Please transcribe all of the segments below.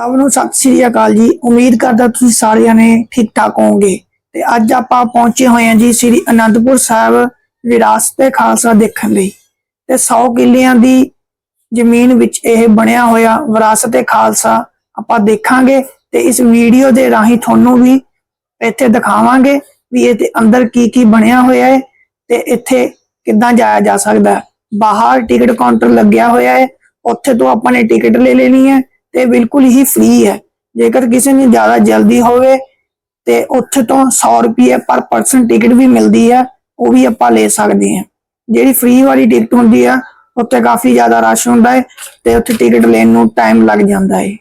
ਸਭ ਨੂੰ ਸਤਿ ਸ੍ਰੀ ਅਕਾਲ ਜੀ। ਉਮੀਦ ਕਰਦਾ ਤੁਸੀਂ ਸਾਰਿਆਂ ਨੇ ਠੀਕ ਠਾਕ ਹੋਵੋਗੇ। ਤੇ ਅੱਜ ਆਪਾਂ ਪਹੁੰਚੇ ਹੋਏ ਹਾਂ ਜੀ ਸ੍ਰੀ ਅਨੰਦਪੁਰ ਸਾਹਿਬ ਵਿਰਾਸਤ ਏ ਖਾਲਸਾ ਦੇਖਣ ਲਈ। ਤੇ 100 ਕਿੱਲਿਆਂ ਦੀ ਜ਼ਮੀਨ ਵਿੱਚ ਇਹ ਬਣਿਆ ਹੋਇਆ ਵਿਰਾਸਤ ਏ ਖਾਲਸਾ ਆਪਾਂ ਦੇਖਾਂਗੇ ਤੇ ਇਸ ਵੀਡੀਓ ਦੇ ਰਾਹੀਂ ਤੁਹਾਨੂੰ ਵੀ ਇੱਥੇ ਦਿਖਾਵਾਂਗੇ ਵੀ ਇਹ ਤੇ ਅੰਦਰ ਕੀ ਕੀ ਬਣਿਆ ਹੋਇਆ ਹੈ ਤੇ ਇੱਥੇ ਕਿੱਦਾਂ ਜਾਇਆ ਜਾ ਸਕਦਾ। ਹੈ ਬਾਹਰ ਟਿਕਟ ਕਾਊਂਟਰ ਲੱਗਿਆ ਹੋਇਆ ਹੈ ਉੱਥੇ ਤੋਂ ਆਪਾਂ ਨੇ ਟਿਕਟ ਲੈ ਲੈਣੀ ਹੈ ਤੇ ਬਿਲਕੁਲ ਹੀ ਫ੍ਰੀ ਹੈ। ਜੇਕਰ ਕਿਸੇ ਨੂੰ ਜ਼ਿਆਦਾ ਜਲਦੀ ਹੋਵੇ ਤੇ ਉੱਥੇ ਤੋਂ 100 ਰੁਪਏ ਪਰ ਪਰਸਨ ਟਿਕਟ ਵੀ ਮਿਲਦੀ ਹੈ, ਉਹ ਵੀ ਆਪਾਂ ਲੈ ਸਕਦੇ ਹਾਂ। ਜਿਹੜੀ ਫ੍ਰੀ ਵਾਲੀ ਟਿਕਟ ਹੁੰਦੀ ਆ, ਉੱਥੇ ਕਾਫੀ ਜ਼ਿਆਦਾ ਰਸ਼ ਹੁੰਦਾ ਹੈ ਤੇ ਉੱਥੇ ਟਿਕਟ ਲੈਣ ਨੂੰ ਟਾਈਮ ਲੱਗ ਜਾਂਦਾ ਹੈ।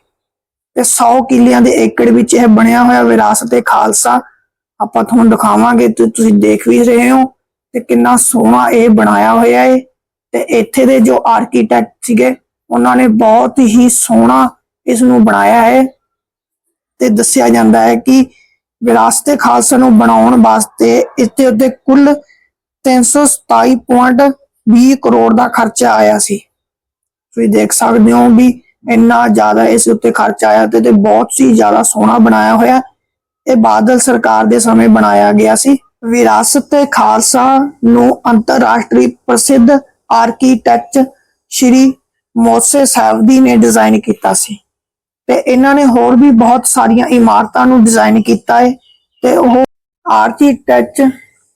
ਤੇ 100 ਕਿੱਲਿਆਂ ਦੇ ਏਕੜ ਵਿੱਚ ਇਹ ਬਣਿਆ ਹੋਇਆ ਵਿਰਾਸਤ ਏ ਖਾਲਸਾ। ਆਪਾਂ ਤੁਹਾਨੂੰ ਦਿਖਾਵਾਂਗੇ ਤੇ ਤੁਸੀਂ ਦੇਖ ਵੀ ਰਹੇ ਹੋ ਤੇ ਕਿੰਨਾ ਸੋਹਣਾ ਇਹ ਬਣਾਇਆ ਹੋਇਆ ਹੈ। ਤੇ ਇੱਥੇ ਦੇ ਜੋ ਆਰਕੀਟੈਕਟ ਸੀਗੇ, ਉਹਨਾਂ ਨੇ ਬਹੁਤ ਹੀ ਸੋਹਣਾ ਇਸ ਨੂੰ ਬਣਾਇਆ ਹੈ ਤੇ ਦੱਸਿਆ ਜਾਂਦਾ ਹੈ ਕਿ ਵਿਰਾਸਤ ਖਾਲਸਾ ਨੂੰ ਬਣਾਉਣ ਵਾਸਤੇ ਇੱਥੇ ਉੱਤੇ ਕੁੱਲ 327.20 ਕਰੋੜ ਦਾ ਖਰਚਾ ਆਇਆ ਸੀ। ਤੁਸੀਂ ਦੇਖ ਸਕਦੇ ਹੋ ਵੀ ਇੰਨਾ ਜ਼ਿਆਦਾ ਇਸ ਉੱਤੇ ਖਰਚਾ ਆਇਆ ਤੇ ਤੇ ਬਹੁਤ ਸੀ ਜ਼ਿਆਦਾ ਸੋਹਣਾ ਬਣਾਇਆ ਹੋਇਆ। ਇਹ ਬਾਦਲ ਸਰਕਾਰ ਦੇ ਸਮੇਂ ਬਣਾਇਆ ਗਿਆ ਸੀ। ਵਿਰਾਸਤ ਖਾਲਸਾ ਨੂੰ ਅੰਤਰਰਾਸ਼ਟਰੀ ਪ੍ਰਸਿੱਧ ਆਰਕੀਟੈਕਟ ਸ਼੍ਰੀ ਮੋਸੇ ਸਾਹਿਬ ਦੀ ਨੇ ਡਿਜ਼ਾਈਨ ਕੀਤਾ ਸੀ। ਤੇ ਇਹਨਾਂ ਨੇ ਹੋਰ ਵੀ ਬਹੁਤ ਸਾਰੀਆਂ ਇਮਾਰਤਾਂ ਨੂੰ ਡਿਜ਼ਾਈਨ ਕੀਤਾ ਹੈ ਤੇ ਉਹ ਆਰਕੀਟੈਕਟ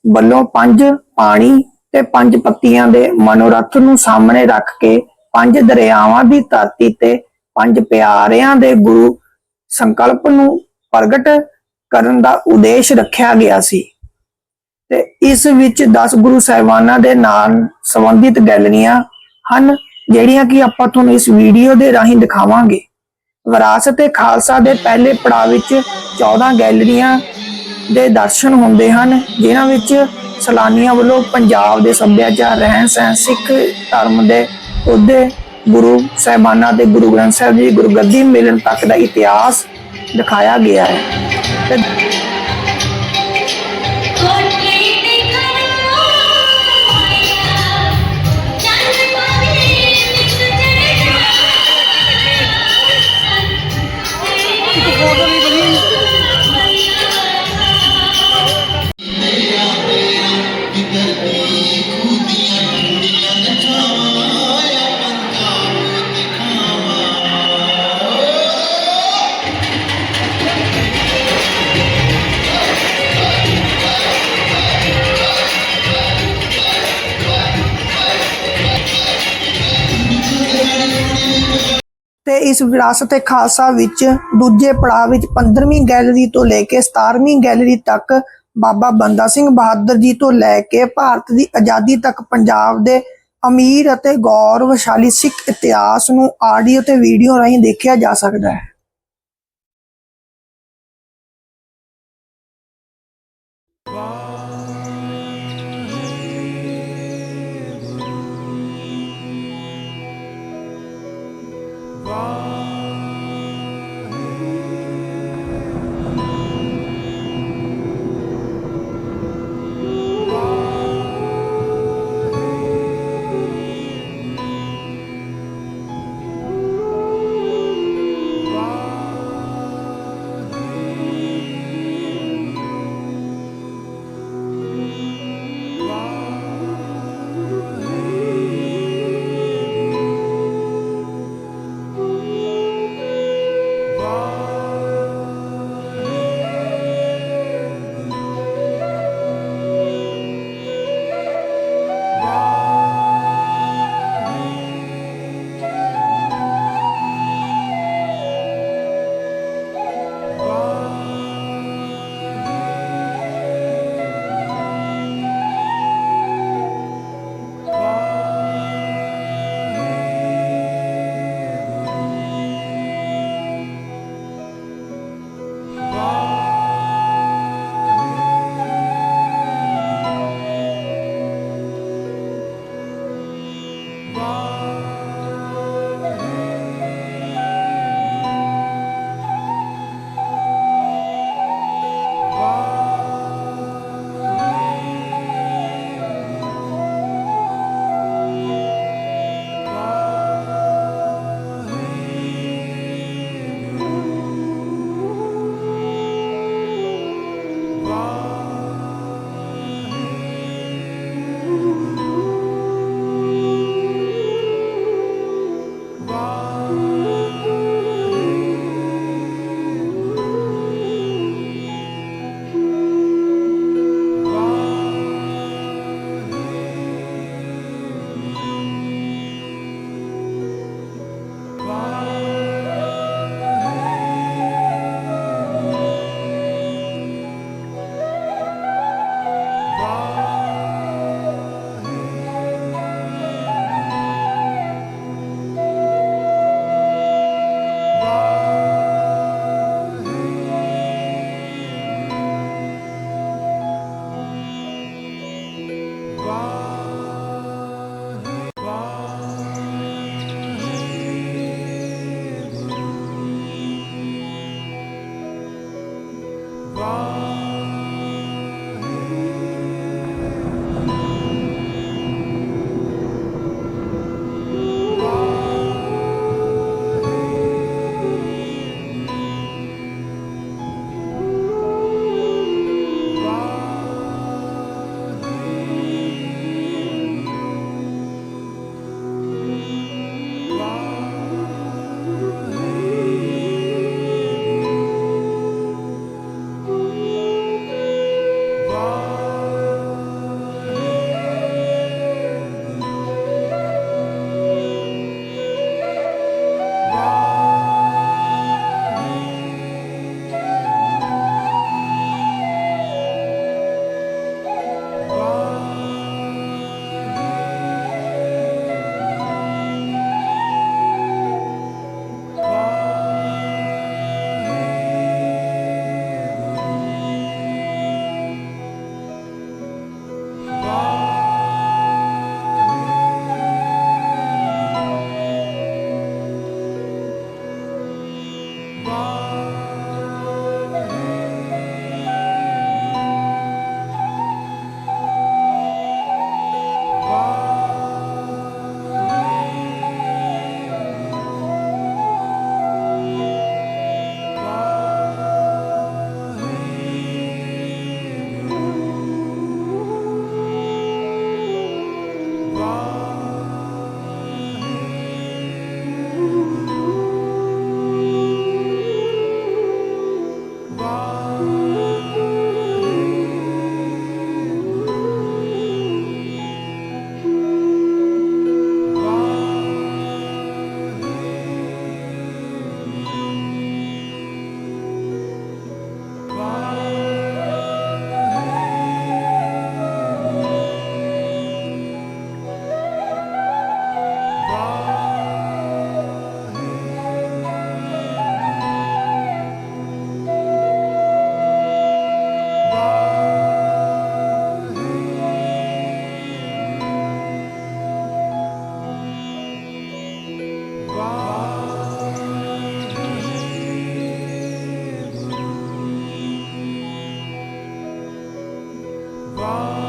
ਵੱਲੋਂ ਪੰਜ ਪਾਣੀ ਤੇ ਪੰਜ ਪੱਤੀਆਂ ਦੇ ਮਨੋਰਥ ਨੂੰ ਸਾਹਮਣੇ ਰੱਖ ਕੇ ਪੰਜ ਦਰਿਆਵਾਂ ਦੀ ਧਰਤੀ ਤੇ ਪੰਜ ਪਿਆਰਿਆਂ ਦੇ ਗੁਰੂ ਸੰਕਲਪ ਨੂੰ ਪ੍ਰਗਟ ਕਰਨ ਦਾ ਉਦੇਸ਼ ਰੱਖਿਆ ਗਿਆ ਸੀ। ਤੇ ਇਸ ਵਿੱਚ 10 ਗੁਰੂ ਸਾਹਿਬਾਨਾਂ ਦੇ ਨਾਲ ਸੰਬੰਧਿਤ ਗੈਲਰੀਆਂ ਹਨ, ਜਿਹੜੀਆਂ ਕਿ ਆਪਾਂ ਤੁਹਾਨੂੰ ਇਸ ਵੀਡੀਓ ਦੇ ਰਾਹੀਂ ਦਿਖਾਵਾਂਗੇ। ਵਿਰਾਸਤ ਏ ਖਾਲਸਾ ਦੇ ਪਹਿਲੇ ਪੜਾਅ ਵਿੱਚ 14 ਗੈਲਰੀਆਂ ਦੇ ਦਰਸ਼ਨ ਹੁੰਦੇ ਹਨ, ਜਿਨ੍ਹਾਂ ਵਿੱਚ ਸੈਲਾਨੀਆਂ ਵੱਲੋਂ ਪੰਜਾਬ ਦੇ ਸੱਭਿਆਚਾਰ, ਰਹਿਣ ਸਹਿਣ, ਸਿੱਖ ਧਰਮ ਦੇ ਉਹਦੇ ਗੁਰੂ ਸਾਹਿਬਾਨਾਂ ਦੇ ਗੁਰੂ ਗ੍ਰੰਥ ਸਾਹਿਬ ਜੀ ਦੀ ਗੁਰਗੱਦੀ ਮਿਲਣ ਤੱਕ ਦਾ ਇਤਿਹਾਸ ਦਿਖਾਇਆ ਗਿਆ ਹੈ। ਤੇ ਇਸ ਵਿਰਾਸਤ ਖਾਲਸਾ ਵਿੱਚ ਦੂਜੇ ਪੜਾਅ ਵਿੱਚ 15ਵੀਂ ਗੈਲਰੀ ਤੋਂ ਲੈ ਕੇ 17ਵੀਂ ਗੈਲਰੀ ਤੱਕ ਬਾਬਾ ਬੰਦਾ ਸਿੰਘ ਬਹਾਦਰ ਜੀ ਤੋਂ ਲੈ ਕੇ ਭਾਰਤ ਦੀ ਆਜ਼ਾਦੀ ਤੱਕ ਪੰਜਾਬ ਦੇ ਅਮੀਰ ਅਤੇ ਗੌਰਵਸ਼ਾਲੀ ਸਿੱਖ ਇਤਿਹਾਸ ਨੂੰ ਆਡੀਓ ਤੇ ਵੀਡੀਓ ਰਾਹੀਂ ਦੇਖਿਆ ਜਾ ਸਕਦਾ ਹੈ। Oh.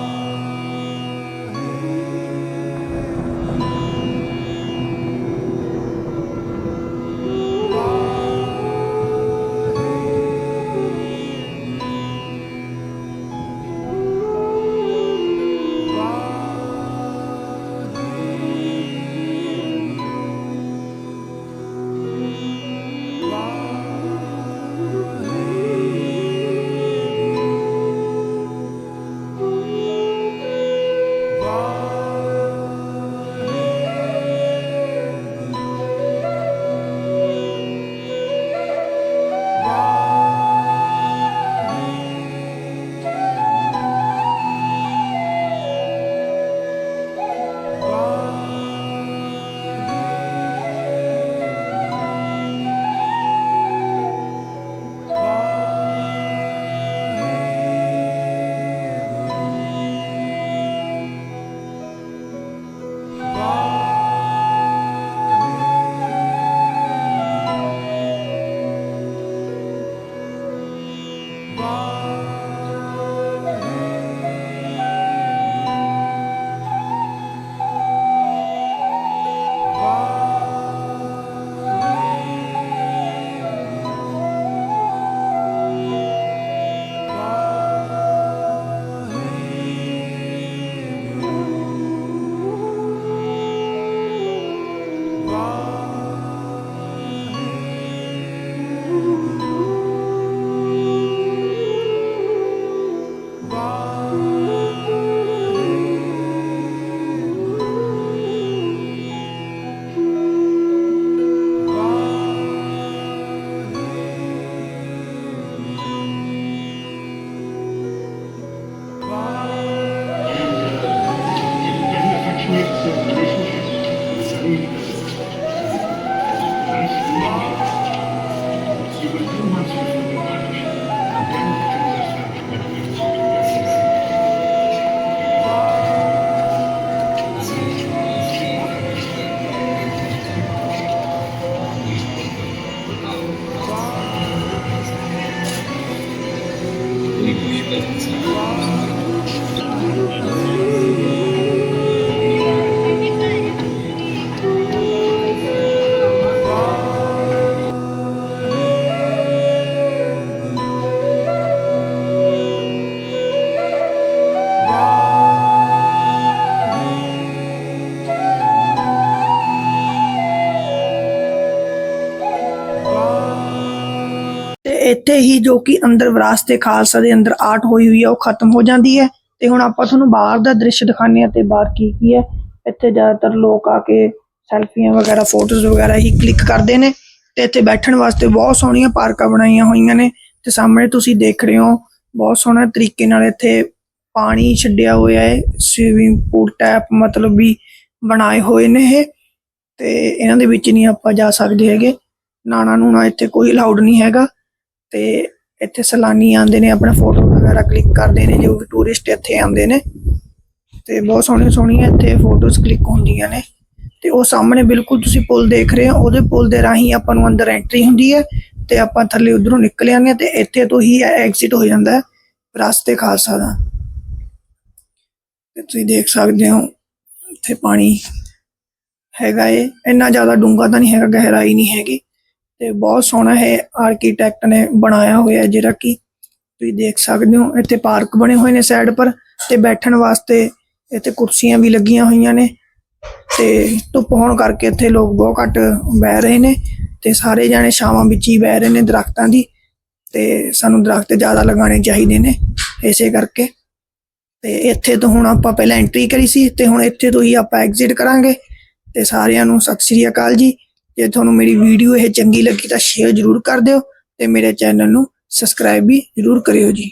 ਤੇ ਇੱਥੇ ਹੀ ਜੋ ਕਿ ਅੰਦਰ ਵਿਰਾਸਤੇ ਖਾਲਸਾ ਦੇ ਅੰਦਰ ਆਰਟ ਹੋਈ ਹੋਈ ਹੈ ਉਹ ਖਤਮ ਹੋ ਜਾਂਦੀ ਹੈ ਤੇ ਹੁਣ ਆਪਾਂ ਤੁਹਾਨੂੰ ਬਾਹਰ ਦਾ ਦ੍ਰਿਸ਼ ਦਿਖਾਉਂਦੇ ਹਾਂ ਤੇ ਬਾਹਰ ਕੀ ਕੀ ਹੈ ਇੱਥੇ ਜ਼ਿਆਦਾਤਰ ਲੋਕ ਆ ਕੇ ਸੈਲਫੀਆਂ ਵਗੈਰਾ, ਫੋਟੋਜ਼ ਵਗੈਰਾ ਹੀ ਕਲਿੱਕ ਕਰਦੇ ਨੇ। ਤੇ ਇੱਥੇ ਬੈਠਣ ਵਾਸਤੇ ਬਹੁਤ ਸੋਹਣੀਆਂ ਪਾਰਕਾਂ ਬਣਾਈਆਂ ਹੋਈਆਂ ਨੇ। ਤੇ ਸਾਹਮਣੇ ਤੁਸੀਂ ਦੇਖ ਰਹੇ ਹੋ, ਬਹੁਤ ਸੋਹਣਾ ਤਰੀਕੇ ਨਾਲ ਇੱਥੇ ਪਾਣੀ ਛੱਡਿਆ ਹੋਇਆ ਹੈ ਸਵੀਮਿੰਗ ਪੂਲ ਟੈਪ ਮਤਲਬ ਵੀ ਬਣਾਏ ਹੋਏ ਨੇ ਇਹ। ਤੇ ਇਹਨਾਂ ਦੇ ਵਿੱਚ ਨਹੀਂ ਆਪਾਂ ਜਾ ਸਕਦੇ ਹੈਗੇ। ਨਾਣਾ ਨੂਣਾ ਇੱਥੇ ਕੋਈ ਅਲਾਉਡ ਨਹੀਂ ਹੈਗਾ। ਤੇ ਇੱਥੇ ਸੈਲਾਨੀ ਆਉਂਦੇ ਨੇ, ਆਪਣਾ ਫੋਟੋ ਵਗੈਰਾ ਕਲਿੱਕ ਕਰਦੇ ਨੇ, ਜੋ ਵੀ ਟੂਰਿਸਟ ਇੱਥੇ ਆਉਂਦੇ ਨੇ। ਤੇ ਬਹੁਤ ਸੋਹਣੀਆਂ ਸੋਹਣੀਆਂ ਇੱਥੇ ਫੋਟੋਜ਼ ਕਲਿੱਕ ਹੁੰਦੀਆਂ ਨੇ। ਤੇ ਉਹ ਸਾਹਮਣੇ ਬਿਲਕੁਲ ਤੁਸੀਂ ਪੁਲ ਦੇਖ ਰਹੇ ਹੋ, ਉਹਦੇ ਪੁਲ ਦੇ ਰਾਹੀਂ ਆਪਾਂ ਨੂੰ ਅੰਦਰ ਐਂਟਰੀ ਹੁੰਦੀ ਹੈ ਤੇ ਆਪਾਂ ਥੱਲੇ ਉਧਰੋਂ ਨਿਕਲ ਆਉਂਦੇ ਹਾਂ ਤੇ ਇੱਥੇ ਤੋਂ ਹੀ ਐਗਜ਼ਿਟ ਹੋ ਜਾਂਦਾ ਹੈ, ਰਸਤੇ ਖਾਲਸਾ ਦਾ। ਤੇ ਤੁਸੀਂ ਦੇਖ ਸਕਦੇ ਹੋ, ਇੱਥੇ ਪਾਣੀ ਹੈਗਾ ਏ। ਇੰਨਾ ਜ਼ਿਆਦਾ ਡੂੰਘਾ ਤਾਂ ਨਹੀਂ ਹੈਗਾ, ਗਹਿਰਾਈ ਨਹੀਂ ਹੈਗੀ। ਤੇ ਬਹੁਤ ਸੋਹਣਾ ਹੈ ਆਰਕੀਟੈਕਟ ਨੇ ਬਣਾਇਆ ਹੋਇਆ ਜਿਹੜਾ ਕਿ ਤੁਸੀਂ ਦੇਖ ਸਕਦੇ ਹੋ, ਇੱਥੇ ਪਾਰਕ ਬਣੇ ਹੋਏ ਨੇ ਸਾਈਡ ਪਰ ਤੇ ਬੈਠਣ ਵਾਸਤੇ ਇੱਥੇ ਕੁਰਸੀਆਂ ਵੀ ਲੱਗੀਆਂ ਹੋਈਆਂ ਨੇ ਤੇ ਧੁੱਪ ਹੋਣ ਕਰਕੇ ਇੱਥੇ ਲੋਕ ਬਹੁਤ ਘੱਟ ਬਹਿ ਰਹੇ ਨੇ ਤੇ ਸਾਰੇ ਜਾਣੇ ਛਾਵਾਂ ਵਿੱਚ ਹੀ ਬਹਿ ਰਹੇ ਨੇ ਦਰਖਤਾਂ ਦੀ ਤੇ ਸਾਨੂੰ ਦਰਖਤ ਜ਼ਿਆਦਾ ਲਗਾਉਣੇ ਚਾਹੀਦੇ ਨੇ ਇਸੇ ਕਰਕੇ ਤੇ ਇੱਥੇ ਤੋਂ ਹੁਣ ਆਪਾਂ ਪਹਿਲਾਂ ਐਂਟਰੀ ਕਰੀ ਸੀ ਤੇ ਹੁਣ ਇੱਥੇ ਤੋਂ ਹੀ ਆਪਾਂ ਐਗਜ਼ਿਟ ਕਰਾਂਗੇ ਤੇ ਸਾਰਿਆਂ ਨੂੰ ਸਤਿ ਸ਼੍ਰੀ ਅਕਾਲ ਜੀ। ਜੇ ਤੁਹਾਨੂੰ ਮੇਰੀ ਵੀਡੀਓ ਇਹ ਚੰਗੀ ਲੱਗੀ ਤਾਂ ਸ਼ੇਅਰ ਜ਼ਰੂਰ ਕਰ ਦਿਓ ਤੇ ਮੇਰੇ ਚੈਨਲ ਨੂੰ ਸਬਸਕ੍ਰਾਈਬ ਵੀ ਜ਼ਰੂਰ ਕਰਿਓ ਜੀ।